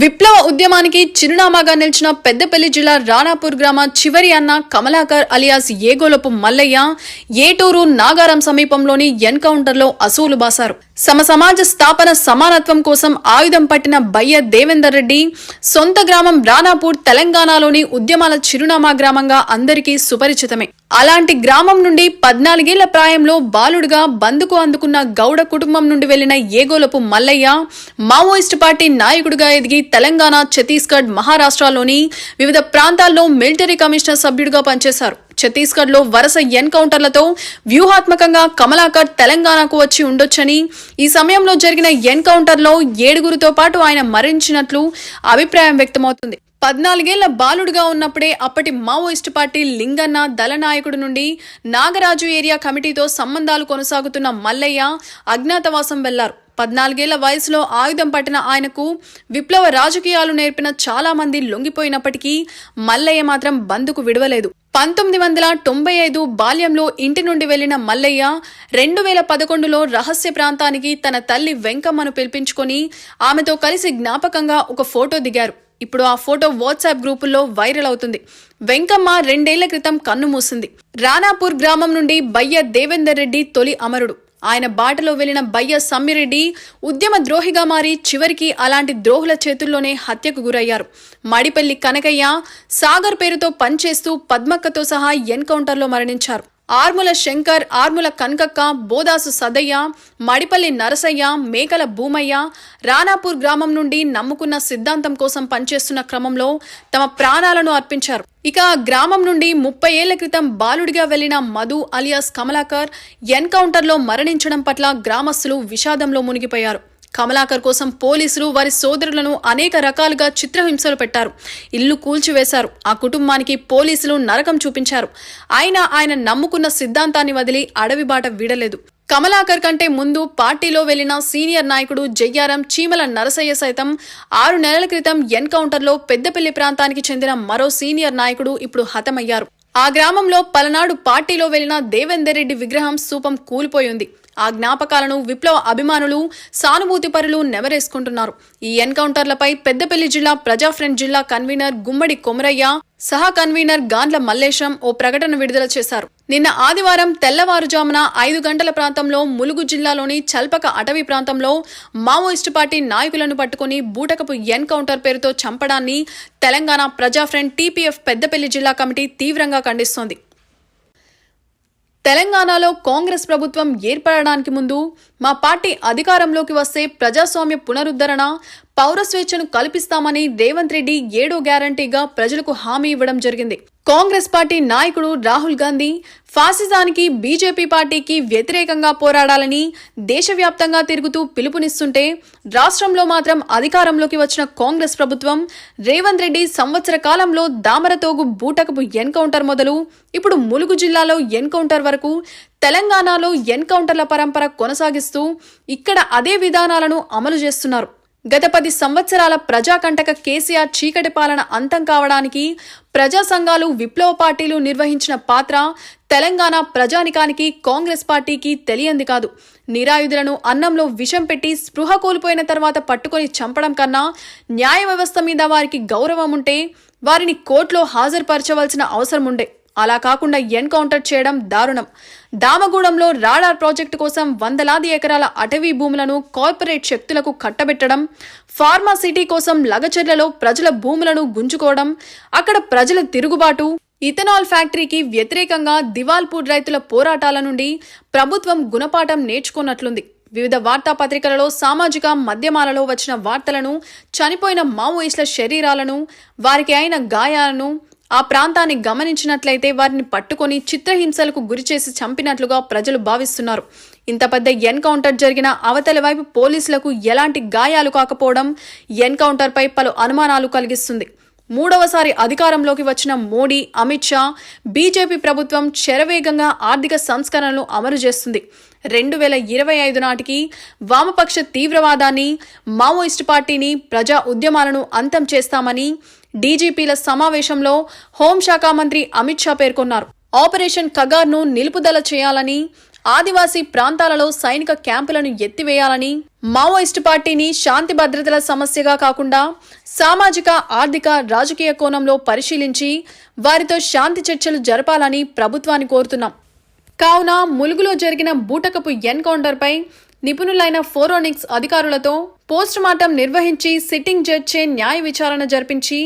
విప్లవ ఉద్యమానికి చిరునామాగా నిలిచిన పెద్దపల్లి జిల్లా రాణాపూర్ గ్రామ చివరి అన్న కమలాకర్ అలియాస్ ఏగోలపు మల్లయ్య ఏటూరు నాగారం సమీపంలోని ఎన్కౌంటర్లో అసూలు బాసారు సమ సమాజ స్థాపన సమానత్వం కోసం ఆయుధం పట్టిన బయ్య దేవేందర్ రెడ్డి సొంత గ్రామం రాణాపూర్ తెలంగాణలోని ఉద్యమాల చిరునామా గ్రామంగా అందరికీ సుపరిచితమే. అలాంటి గ్రామం నుండి పద్నాలుగేళ్ళ ప్రాయంలో బాలుడుగా బందుకు అందుకున్న గౌడ కుటుంబం నుండి వెళ్ళిన ఏగోలపు మల్లయ్య మావోయిస్ట్ పార్టీ నాయకుడిగా ఎదిగి తెలంగాణ ఛత్తీస్గఢ్ మహారాష్ట్రలోని వివిధ ప్రాంతాల్లో మిలిటరీ కమిషనర్ సభ్యుడిగా పనిచేశారు. ఛత్తీస్గఢ్లో వరుస ఎన్కౌంటర్లతో వ్యూహాత్మకంగా కమలాకర్ తెలంగాణకు వచ్చి ఉండొచ్చని ఈ సమయంలో జరిగిన ఎన్కౌంటర్లో ఏడుగురితో పాటు ఆయన మరణించినట్లు అభిప్రాయం వ్యక్తమవుతుంది. పద్నాలుగేళ్ళ బాలుడుగా ఉన్నప్పుడే అప్పటి మావోయిస్టు పార్టీ లింగన్న దళనాయకుడు నుండి నాగరాజు ఏరియా కమిటీతో సంబంధాలు కొనసాగుతున్న మల్లయ్య అజ్ఞాతవాసం వెళ్ళారు. పద్నాలుగేళ్ళ వయసులో ఆయుధం పట్టిన ఆయనకు విప్లవ రాజకీయాలు నేర్పిన చాలా మంది లొంగిపోయినప్పటికీ మల్లయ్య మాత్రం బందుకు విడవలేదు. పంతొమ్మిది వందల తొంభై ఐదు బాల్యంలో ఇంటి నుండి వెళ్ళిన మల్లయ్య రెండు వేల పదకొండులో రహస్య ప్రాంతానికి తన తల్లి వెంకమ్మను పిలిపించుకొని ఆమెతో కలిసి జ్ఞాపకంగా ఒక ఫోటో దిగారు. ఇప్పుడు ఆ ఫోటో వాట్సాప్ గ్రూపుల్లో వైరల్ అవుతుంది. వెంకమ్మ రెండేళ్ళ క్రితం కన్ను మూసింది. రానాపూర్ గ్రామం నుండి బయ్య దేవేందర్ రెడ్డి తొలి అమరుడు. ఆయన బాటలో వెళ్ళిన బయ్య సమ్మిరెడ్డి ఉద్యమ ద్రోహిగా మారి చివరికి అలాంటి ద్రోహుల చేతుల్లోనే హత్యకు గురయ్యారు. మడిపల్లి కనకయ్య సాగర్ పేరుతో పనిచేస్తూ పద్మక్కతో సహా ఎన్కౌంటర్లో మరణించారు. ఆర్ముల శంకర్ ఆర్ముల కనకక్క బోదాసు సదయ్య మడిపల్లి నరసయ్య మేకల భూమయ్య రానాపూర్ గ్రామం నుండి నమ్ముకున్న సిద్ధాంతం కోసం పనిచేస్తున్న క్రమంలో తమ ప్రాణాలను అర్పించారు. ఇక గ్రామం నుండి ముప్పై ఏళ్ళ క్రితం బాలుడిగా వెళ్ళిన మధు అలియాస్ కమలాకర్ ఎన్కౌంటర్లో మరణించడం పట్ల గ్రామస్తులు విషాదంలో మునిగిపోయారు. కమలాకర్ కోసం పోలీసులు వారి సోదరులను అనేక రకాలుగా చిత్రహింసలు పెట్టారు. ఇల్లు కూల్చివేశారు. ఆ కుటుంబానికి పోలీసులు నరకం చూపించారు. అయినా ఆయన నమ్ముకున్న సిద్ధాంతాన్ని వదిలి అడవి బాట వీడలేదు. కమలాకర్ కంటే ముందు పార్టీలో వెళ్ళిన సీనియర్ నాయకుడు జయ్యారం చీమల నరసయ్య సైతం ఆరు నెలల క్రితం ఎన్కౌంటర్లో పెద్దపల్లి ప్రాంతానికి చెందిన మరో సీనియర్ నాయకుడు ఇప్పుడు హతమయ్యారు. ఆ గ్రామంలో పలనాడు పార్టీలో వెళ్ళిన దేవేందర్ రెడ్డి విగ్రహం స్థూపం కూలిపోయింది. ఆ జ్ఞాపకాలను విప్లవ అభిమానులు సానుభూతి పరులు నెవరేసుకుంటున్నారు ఈ ఎన్కౌంటర్లపై పెద్దపల్లి జిల్లా ప్రజా ఫ్రంట్ జిల్లా కన్వీనర్ గుమ్మడి కొమరయ్య సహా కన్వీనర్ గాండ్ల మల్లేశం ఓ ప్రకటన విడుదల చేశారు. నిన్న ఆదివారం తెల్లవారుజామున ఐదు గంటల ప్రాంతంలో ములుగు జిల్లాలోని చల్పక అటవీ ప్రాంతంలో మావోయిస్టు పార్టీ నాయకులను పట్టుకుని బూటకపు ఎన్కౌంటర్ పేరుతో చంపడాన్ని తెలంగాణ ప్రజా ఫ్రంట్ టీపీఎఫ్ పెద్దపల్లి జిల్లా కమిటీ తీవ్రంగా ఖండిస్తోంది. తెలంగాణలో కాంగ్రెస్ ప్రభుత్వం ఏర్పడడానికి ముందు మా పార్టీ అధికారంలోకి వస్తే ప్రజాస్వామ్య పునరుద్ధరణ పౌర స్వేచ్ఛను కల్పిస్తామని రేవంత్ రెడ్డి ఏడో గ్యారంటీగా ప్రజలకు హామీ ఇవ్వడం జరిగింది. కాంగ్రెస్ పార్టీ నాయకుడు రాహుల్ గాంధీ ఫాసిజానికి బీజేపీ పార్టీకి వ్యతిరేకంగా పోరాడాలని దేశవ్యాప్తంగా తిరుగుతూ పిలుపునిస్తుంటే రాష్ట్రంలో మాత్రం అధికారంలోకి వచ్చిన కాంగ్రెస్ ప్రభుత్వం రేవంత్ రెడ్డి సంవత్సర కాలంలో దామరతోగు బూటకపు ఎన్కౌంటర్ మొదలు ఇప్పుడు ములుగు జిల్లాలో ఎన్కౌంటర్ వరకు తెలంగాణలో ఎన్కౌంటర్ల పరంపర కొనసాగిస్తూ ఇక్కడ అదే విధానాలను అమలు చేస్తున్నారు. గత పది సంవత్సరాల ప్రజాకంటక కేసీఆర్ చీకటి పాలన అంతం కావడానికి ప్రజా సంఘాలు విప్లవ పార్టీలు నిర్వహించిన పాత్ర తెలంగాణ ప్రజానికానికి కాంగ్రెస్ పార్టీకి తెలియంది కాదు. నిరాయుధులను అన్నంలో విషం పెట్టి స్పృహ కోల్పోయిన తర్వాత పట్టుకొని చంపడం కన్నా న్యాయ వ్యవస్థ మీద వారికి గౌరవం ఉంటే వారిని కోర్టులో హాజరుపరచవలసిన అవసరం ఉండే. అలా కాకుండా ఎన్కౌంటర్ చేయడం దారుణం. దామగూడెంలో రాడార్ ప్రాజెక్టు కోసం వందలాది ఎకరాల అటవీ భూములను కార్పొరేట్ శక్తులకు కట్టబెట్టడం ఫార్మా సిటీ కోసం లగచర్లలో ప్రజల భూములను గుంజుకోవడం అక్కడ ప్రజల తిరుగుబాటు ఇథనాల్ ఫ్యాక్టరీకి వ్యతిరేకంగా దివాల్పూర్ రైతుల పోరాటాల నుండి ప్రభుత్వం గుణపాఠం నేర్చుకున్నట్లుంది. వివిధ వార్తాపత్రికలలో సామాజిక మాధ్యమాలలో వచ్చిన వార్తలను చనిపోయిన మావోయిస్టుల శరీరాలను వారికి అయిన గాయాలను ఆ ప్రాంతాన్ని గమనించినట్లయితే వారిని పట్టుకొని చిత్రహింసలకు గురిచేసి చంపినట్లుగా ప్రజలు భావిస్తున్నారు. ఇంత పెద్ద ఎన్కౌంటర్ జరిగిన అవతలి వైపు పోలీసులకు ఎలాంటి గాయాలు కాకపోవడం ఎన్కౌంటర్పై పలు అనుమానాలు కలిగిస్తుంది. మూడవసారి అధికారంలోకి వచ్చిన మోడీ అమిత్ షా బీజేపీ ప్రభుత్వం శరవేగంగా ఆర్థిక సంస్కరణలు అమలు చేస్తుంది. రెండు వేల ఇరవై ఐదు నాటికి వామపక్ష తీవ్రవాదాన్ని మావోయిస్టు పార్టీని ప్రజా ఉద్యమాలను అంతం చేస్తామని డీజీపీల సమావేశంలో హోంశాఖ మంత్రి అమిత్ షా పేర్కొన్నారు. ఆపరేషన్ కగార్ను నిలుపుదల చేయాలని ఆదివాసీ ప్రాంతాలలో సైనిక క్యాంపులను ఎత్తివేయాలని మావోయిస్టు పార్టీని శాంతి భద్రతల సమస్యగా కాకుండా సామాజిక ఆర్థిక రాజకీయ కోణంలో పరిశీలించి వారితో శాంతి చర్చలు జరపాలని ప్రభుత్వాన్ని కోరుతున్నాం. కావున ములుగులో జరిగిన బూటకపు ఎన్కౌంటర్పై నిపుణులైన ఫోరోనిక్స్ అధికారులతో పోస్టుమార్టం నిర్వహించి సిట్టింగ్ జడ్జే న్యాయ విచారణ జరిపించి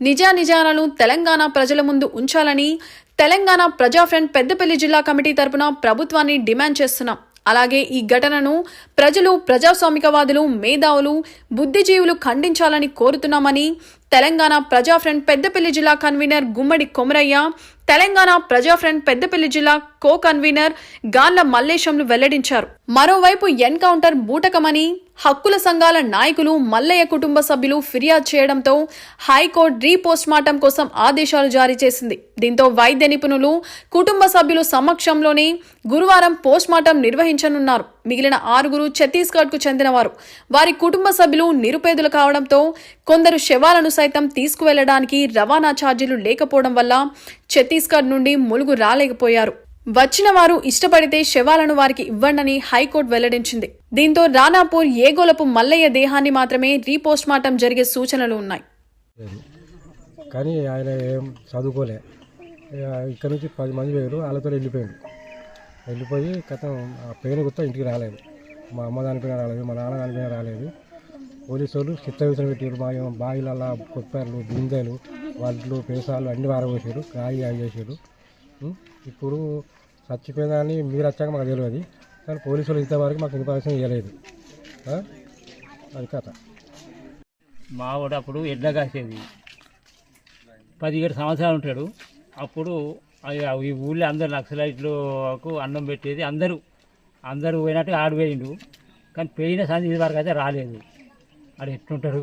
నిజానిజాలను తెలంగాణ ప్రజల ముందు ఉంచాలని తెలంగాణ ప్రజా ఫ్రంట్ పెద్దపల్లి జిల్లా కమిటీ తరపున ప్రభుత్వాన్ని డిమాండ్ చేస్తున్నాం. అలాగే ఈ ఘటనను ప్రజలు ప్రజాస్వామికవాదులు మేధావులు బుద్ధిజీవులు ఖండించాలని కోరుతున్నామని తెలంగాణ ప్రజా ఫ్రంట్ పెద్దపల్లి జిల్లా కన్వీనర్ గుమ్మడి కొమరయ్య తెలంగాణ ప్రజా ఫ్రంట్ పెద్దపల్లి జిల్లా కో కన్వీనర్ గాన్ల మల్లేశంలు వెల్లడించారు. మరోవైపు ఎన్కౌంటర్ బూటకమని హక్కుల సంఘాల నాయకులు మల్లయ్య కుటుంబ సభ్యులు ఫిర్యాదు చేయడంతో హైకోర్టు రీపోస్ట్మార్టం కోసం ఆదేశాలు జారీ చేసింది. దీంతో వైద్య నిపుణులు కుటుంబ సభ్యులు సమక్షంలోనే గురువారం పోస్ట్మార్టం నిర్వహించనున్నారు. మిగిలిన ఆరుగురు ఛత్తీస్గఢ్కు చెందినవారు. వారి కుటుంబ సభ్యులు నిరుపేదలు కావడంతో కొందరు శవాలను సైతం తీసుకువెళ్ళడానికి రవాణా ఛార్జీలు లేకపోవడం వల్ల ఛత్తీస్గఢ్ నుండి ములుగు రాలేకపోయారు. వచ్చిన వారు ఇష్టపడితే శవాలను వారికి ఇవ్వండని హైకోర్టు వెల్లడించింది. దీంతో రానాపూర్ ఏగోలపు మల్లయ్య దేహాన్ని మాత్రమే రీపోస్ట్ మార్టం జరిగే సూచనలు ఉన్నాయి. కానీ ఆయన ఏం చదువుకోలే. ఇక్కడ నుంచి పది మంది వేరు వాళ్ళతో వెళ్ళిపోయాడు. వెళ్ళిపోయి కథం ఆ పేరు గుర్త ఇంటికి రాలేదు. మా అమ్మ దానిపైన రాలేదు మా నాన్న దానిపైన రాలేదు. పోలీసు వాళ్ళు చిత్తవిసలు పెట్టారు మా బావిలల్లా కుప్పర్లు బిందెలు వాళ్ళు పేసాలు అన్ని వారబోసారు కాయి అవి చేసారు ఇప్పుడు చచ్చిపోయిందని మీరు వచ్చాక మాకు తెలియదు కానీ పోలీసులు ఇంతవరకు మాకు ఇన్ఫర్మేషన్ ఇవ్వలేదు అది కథ. మావాడు అప్పుడు ఎడ్ల కాసేది. పదిహేడు సంవత్సరాలు ఉంటాడు. అప్పుడు ఈ ఊళ్ళో అందరు నక్సలైట్లకు అన్నం పెట్టేది అందరూ. అందరూ పోయినట్టు ఆడిపోయిండు కానీ పోయిన సంధి వరకు అయితే రాలేదు. అది ఎట్లుంటారు